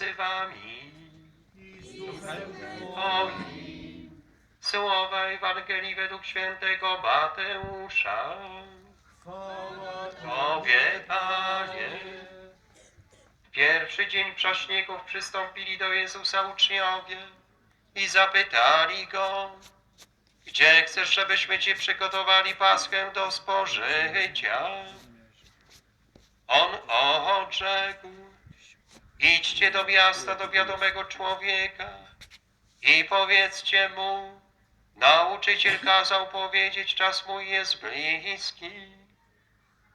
Pan z wami. Oj, słowa Ewangelii według świętego Mateusza. Tobie, Panie. Pierwszy dzień prześniegów przystąpili do Jezusa uczniowie i zapytali Go, gdzie chcesz, żebyśmy Ci przygotowali Paschę do spożycia? On odrzekł, Idźcie do miasta do wiadomego człowieka i powiedzcie mu, nauczyciel kazał powiedzieć, czas mój jest bliski.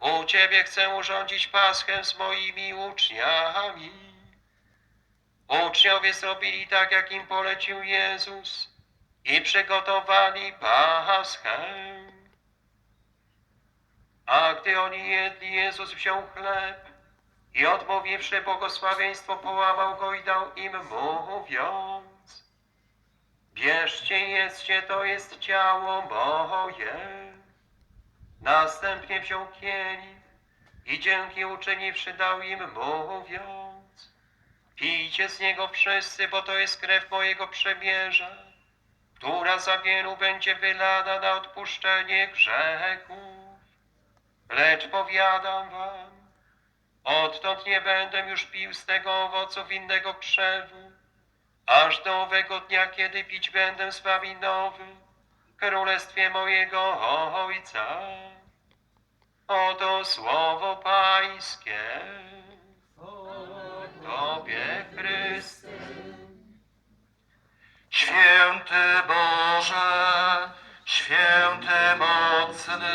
U ciebie chcę urządzić paschę z moimi uczniami. Uczniowie zrobili tak, jak im polecił Jezus i przygotowali paschę. A gdy oni jedli, Jezus wziął chleb i odmówiwszy błogosławieństwo, połamał go i dał im, mówiąc: Bierzcie, jedzcie, to jest ciało moje. Następnie wziął kielich i dzięki uczyniwszy dał im, mówiąc: Pijcie z niego wszyscy, bo to jest krew mojego przymierza, która za wielu będzie wylana na odpuszczenie grzechów. Lecz powiadam wam, Odtąd nie będę już pił z tego owocu winnego krzewu, aż do owego dnia, kiedy pić będę z wami nowy w królestwie mojego Ojca. Oto słowo Pańskie. Tobie, Chryste. Święty Boże, święty mocny,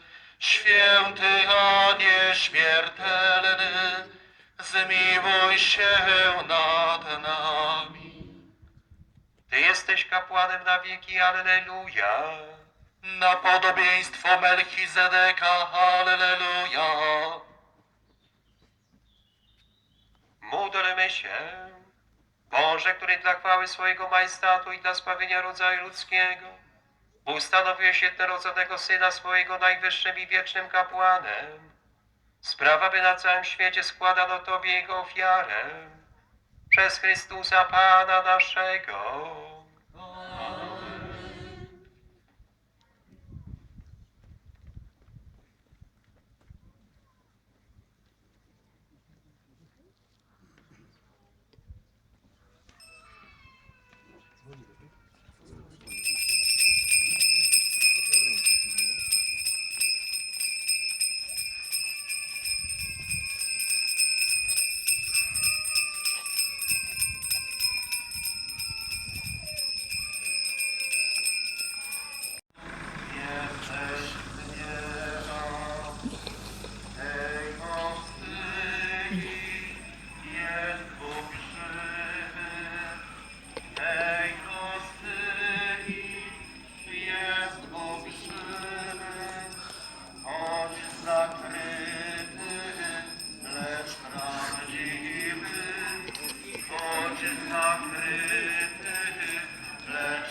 święty a nieśmiertelny, zmiłuj się nad nami. Ty jesteś kapłanem na wieki, Alleluja. Na podobieństwo Melchizedeka, Alleluja. Módlmy się. Boże, który dla chwały swojego majestatu i dla zbawienia rodzaju ludzkiego ustanowiłeś jednorodzonego Syna swojego najwyższym i wiecznym kapłanem. Sprawa, by na całym świecie składano Tobie Jego ofiarę. Przez Chrystusa Pana naszego. ojciec nakryty, lecz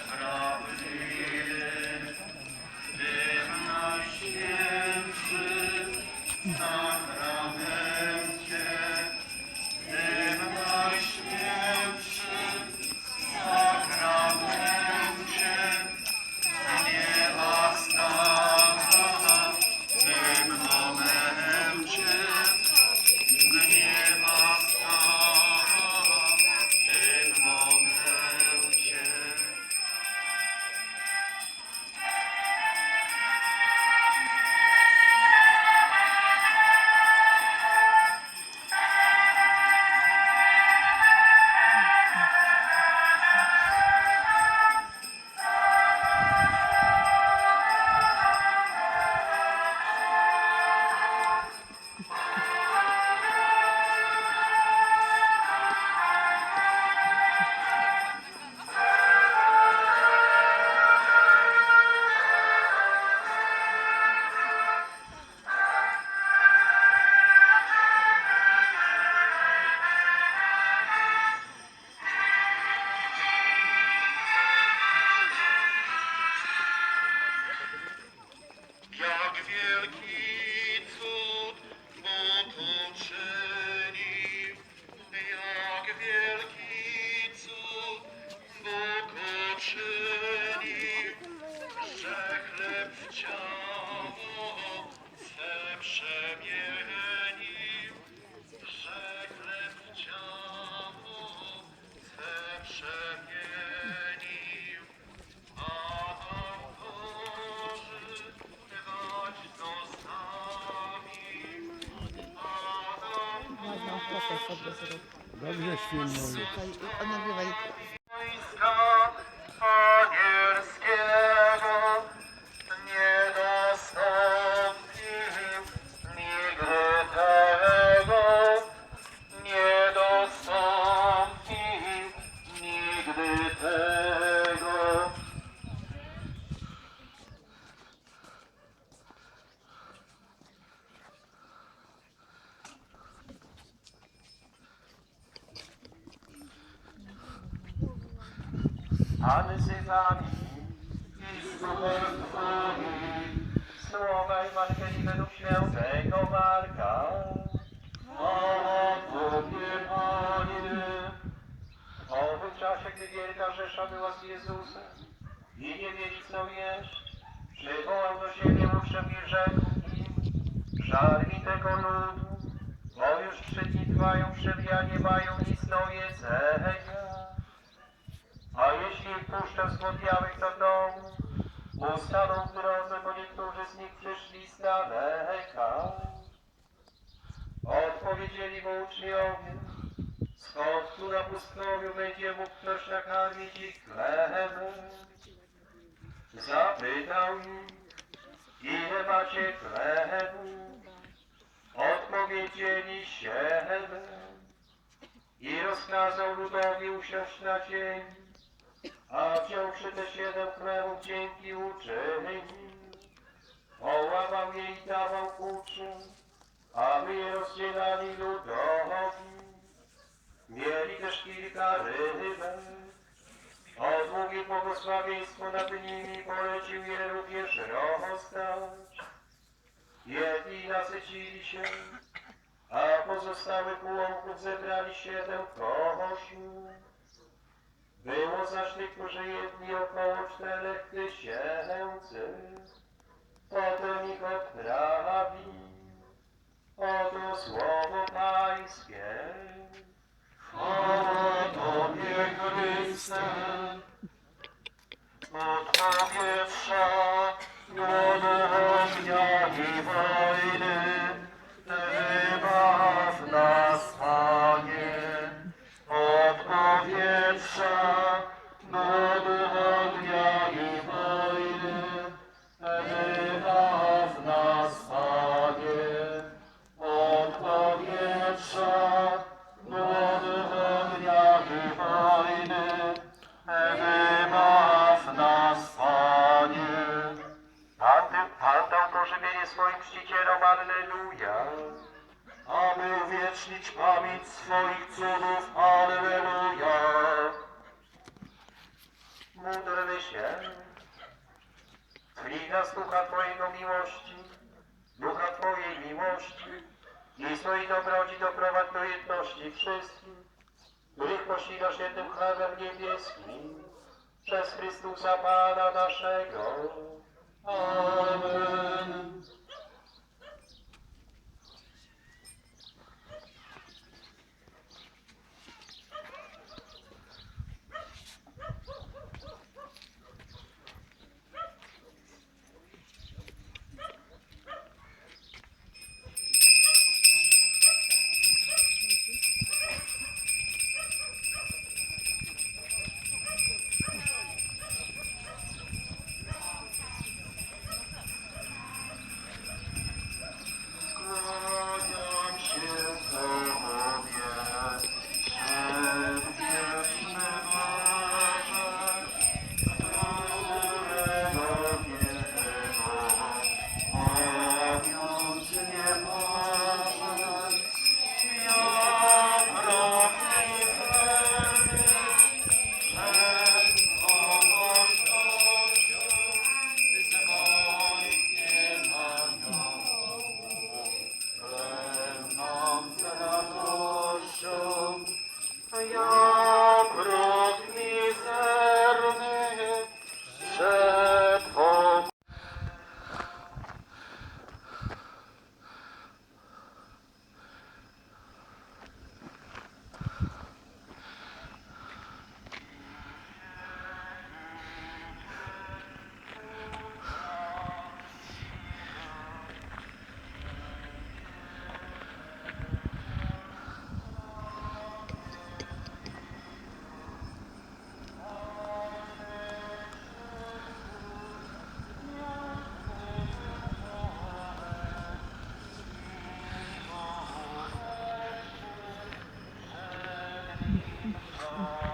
Dobrze świetno. Słuchaj, nagrywaj. Rzesza była z Jezusem i nie wiedzieli co jeść, przywołał do siebie uczniów i rzekł im, mi tego ludu, bo już trzy dni trwają przebija, nie mają nic do jedzenia. A jeśli puszczę zgłodniałych do domu, ustaną w drodze, bo niektórzy z nich przyszli z daleka. Odpowiedzieli mu uczniowie, tu na pustkowiu będzie mógł ktoś nakarmić ich chlebem? Zapytał ich, ile macie chlebu? Odpowiedzieli siedem. I rozkazał ludowi usiąść na ziemi, a wziąwszy te siedem chlebów dzięki uczynił, połamał je i dawał uczniom, aby je rozdzielali ludowi. Mieli też kilka rybek. Odmówił błogosławieństwo nad nimi polecił je również rozdać. Jedni nasycili się, a pozostałych ułomków zebrali siedem koszów. Było zaś tych, którzy jedli około czterech tysięcy. Potem ich odprawił. Oto słowo Pańskie. Chwała Tobie, Chryste. Od powietrza, głodu ognia i wojny, wybaw nas, przez Przed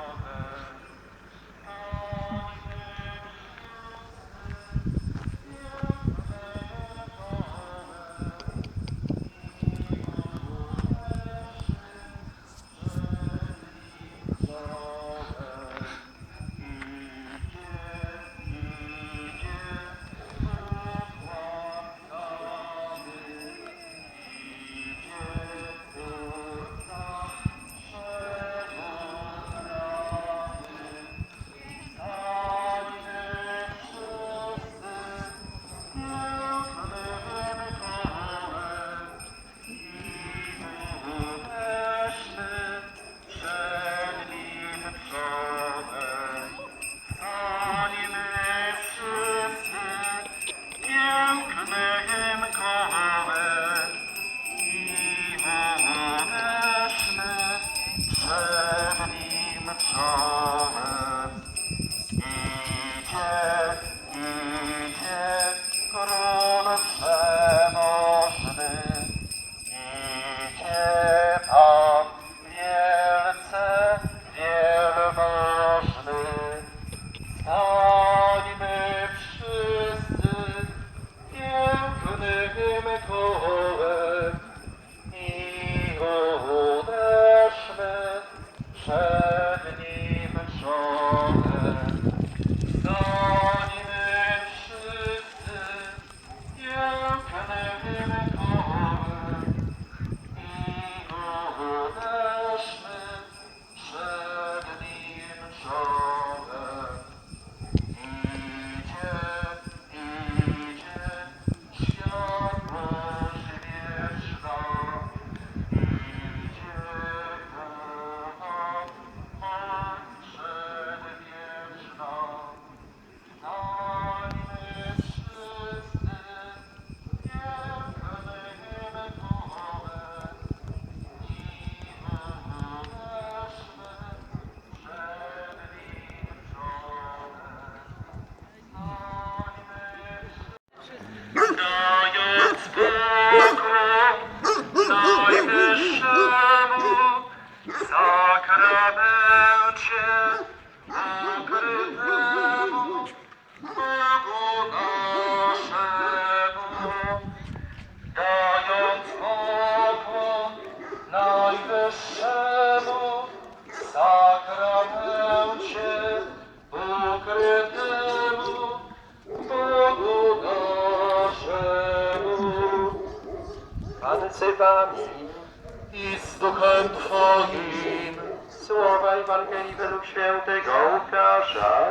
I z duchem Twoim słowa Ewangelii według świętego Łukasza.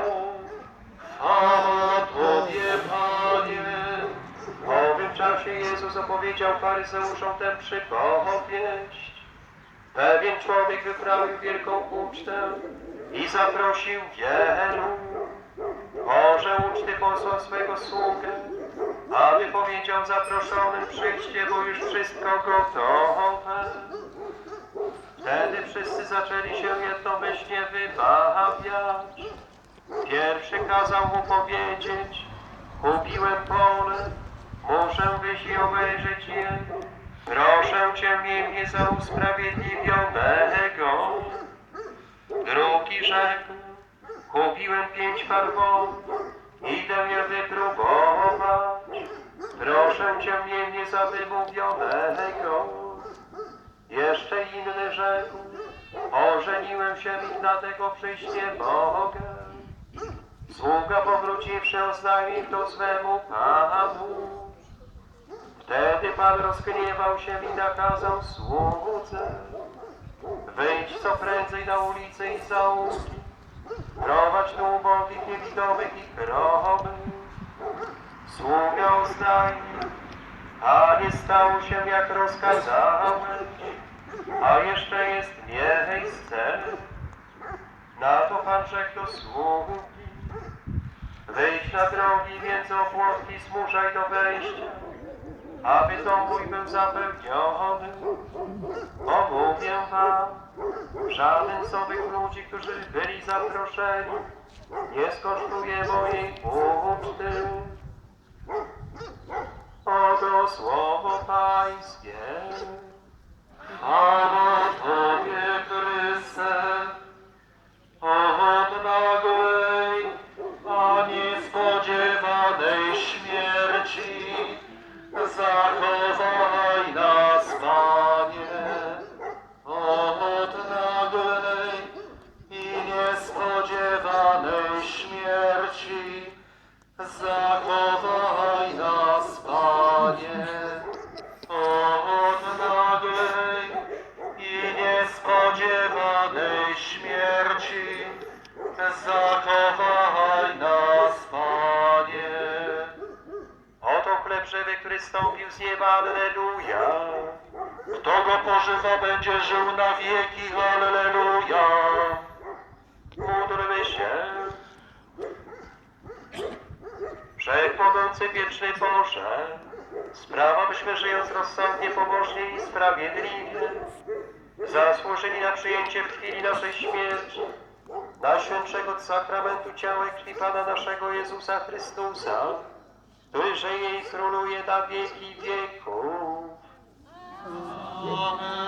chwała Tobie, Panie. W owym czasie Jezus opowiedział faryzeuszom tę przypowieść. Pewien człowiek wyprawił wielką ucztę i zaprosił wielu. Może uczty posłał swego sługę, aby powiedział zaproszonym przyjście, bo już wszystko gotowe. Wtedy wszyscy zaczęli się jednomyślnie wybawiać. Pierwszy kazał mu powiedzieć, kupiłem pole, muszę wyjść i obejrzeć je. Proszę cię, miej mnie za usprawiedliwionego. Drugi rzekł, kupiłem pięć farbów, idę je wypróbować. Proszę cię, mnie za wymówionego. Jeszcze inny rzekł, ożeniłem się i dlatego przyjść nie mogę. Sługa powróciwszy oznajmił to swemu panu. Wtedy pan rozgniewał się i nakazał słudze. Wyjdź co prędzej na ulicę i zaułki. Prowadź tu ubogich, niewidomych i chromy. Sługa oznajmił, a nie stało się jak rozkazałeś. A jeszcze jest miejsce. Na to pan rzekł do sługi. Wyjdź na drogi, więc opłotki zmuszaj do wejścia, aby dom mój był zapełniony. Bo mówię wam, żaden z owych ludzi, którzy byli zaproszeni, nie skosztuje mojej uczty. Oto słowo Pańskie. Chwała Tobie, Chryste. Od nagłej, a niespodziewanej śmierci zachowała z nieba, Alleluja. Kto go pożywa, będzie żył na wieki. Alleluja. Módlmy się. Wszechmogący wieczny Boże, sprawa byśmy żyjąc rozsądnie, pobożnie i sprawiedliwie, zasłużyli na przyjęcie w chwili naszej śmierci Najświętszego sakramentu ciała i Pana naszego Jezusa Chrystusa, który żyje i króluje na wieki wieków. Amen.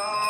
감사합니다.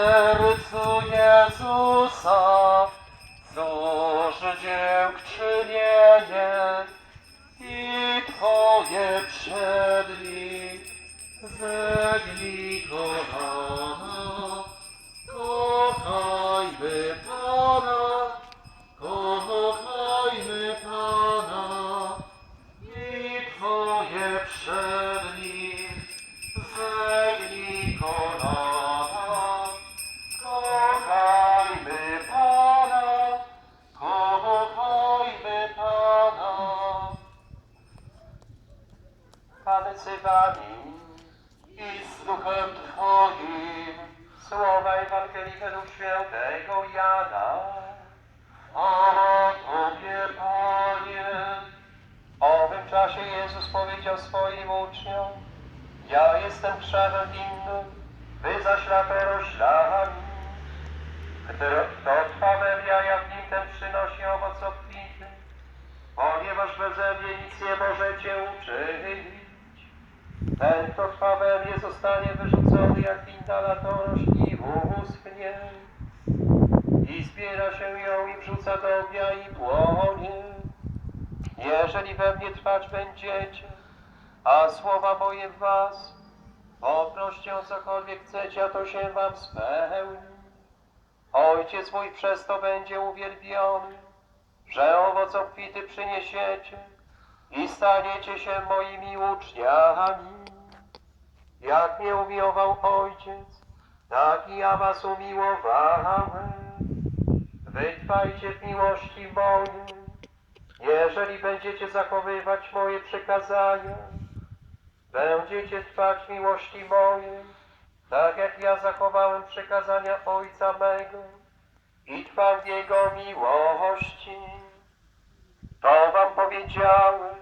Sercu Jezusa, cóż dziękczynienie i Twoje przed Nim powiedział swoim uczniom, ja jestem krzewem winnym, wy zaś latoroślami. Kto kto trwa we mnie, a ja w nim, ten przynosi owoc obfity, ponieważ beze mnie nic nie możecie uczynić. Ten, kto trwa we mnie, zostanie wyrzucony jak winda latorośl i uschnie. I zbiera się ją i wrzuca do ognia i płonie. Jeżeli we mnie trwać będziecie, a słowa moje w was, poproście o cokolwiek chcecie, a to się wam spełni. Ojciec mój przez to będzie uwielbiony, że owoc obfity przyniesiecie i staniecie się moimi uczniami. Jak mnie umiłował Ojciec, tak i ja was umiłowałem. Wytrwajcie w miłości mojej. Jeżeli będziecie zachowywać moje przykazania, będziecie trwać miłości mojej, tak jak ja zachowałem przykazania Ojca mego i trwam w Jego miłości. To wam powiedziałem,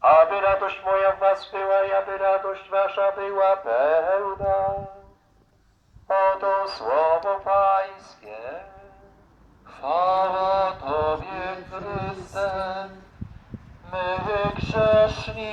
aby radość moja w was była i aby radość wasza była pełna. Oto słowo Pańskie. Chwała Tobie, Chryste. My grzeszni,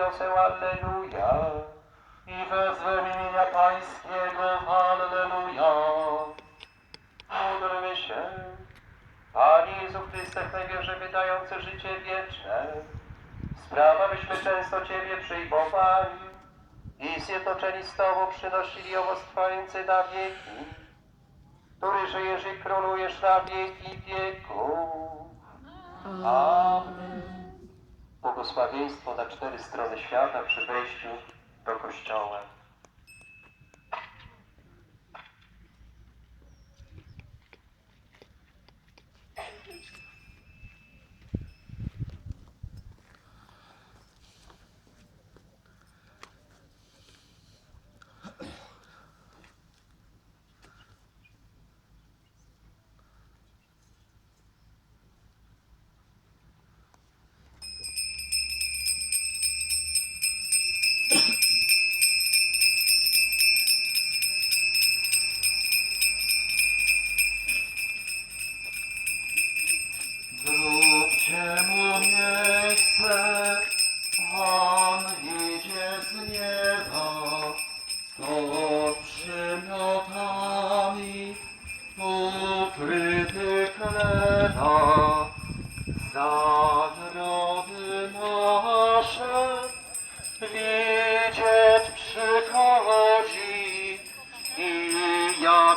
Zbawienia podniosę, Alleluja. I wezwę imienia Pańskiego, Alleluja. Módlmy się. Panie Jezu Chryste, najwierze wydający życie wieczne, sprawa byśmy często Ciebie przyjmowali i zjednoczeni z Tobą przynosili owoc trwający na wieki, który żyjesz i królujesz na wieki wieków. Amen. Błogosławieństwo na cztery strony świata przy wejściu do Kościoła.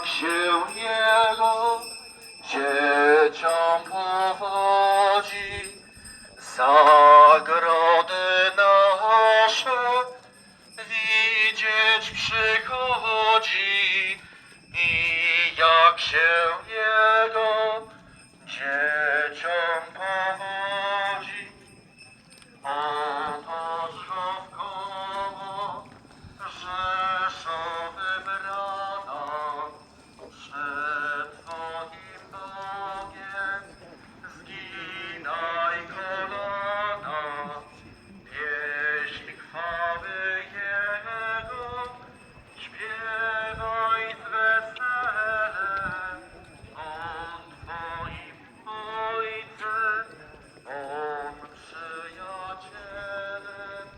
Jak się Jego dzieciom powodzi. Zagrody nasze widzieć przychodzi i jak się